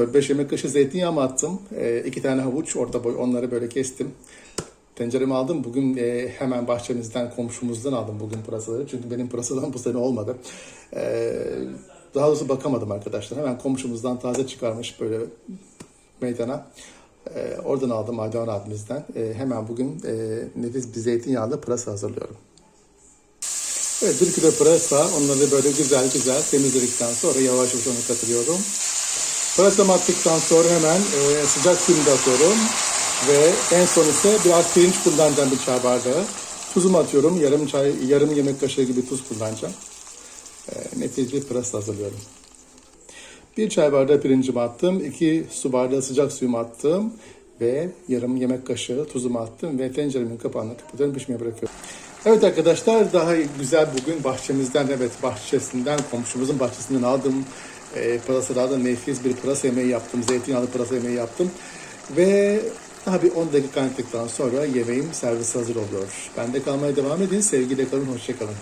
4-5 yemek kaşığı zeytinyağı mı attım? E, iki tane havuç orta boy onları böyle kestim. Tenceremi aldım. Bugün e, hemen bahçemizden, komşumuzdan aldım bugün pırasaları. Çünkü benim pırasadan bu sene olmadı. E, daha doğrusu bakamadım arkadaşlar. Hemen komşumuzdan taze çıkarmış böyle meydana. E, oradan aldım Aydoğan abimizden. E, hemen bugün e, nefis bir zeytinyağlı pırasa hazırlıyorum. Evet bir kilo pırasa. Onları böyle güzel güzel temizledikten sonra yavaş yavaş onu katılıyorum. Pırasamı attıktan sonra hemen e, sıcak suyunu da atıyorum. Ve en son ise biraz pirinç kullanacağım bir çay bardağı. Tuzumu atıyorum. Yarım çay, yarım yemek kaşığı gibi tuz kullanacağım. E, nefis bir pırasa hazırlıyorum. Bir çay bardağı pirincimi attım. iki su bardağı sıcak suyumu attım. Ve yarım yemek kaşığı tuzumu attım. Ve tenceremin kapağını kapatıyorum. Pişmeye bırakıyorum. Evet arkadaşlar daha güzel bugün bahçemizden evet bahçesinden komşumuzun bahçesinden aldığım e, pırasalardan nefis bir pırasa yemeği yaptım. Zeytinyağlı pırasa yemeği yaptım. Ve daha bir 10 dakika kaynadıktan sonra yemeğim servis hazır oluyor. Bende kalmaya devam edin. Sevgiyle kalın, hoşçakalın.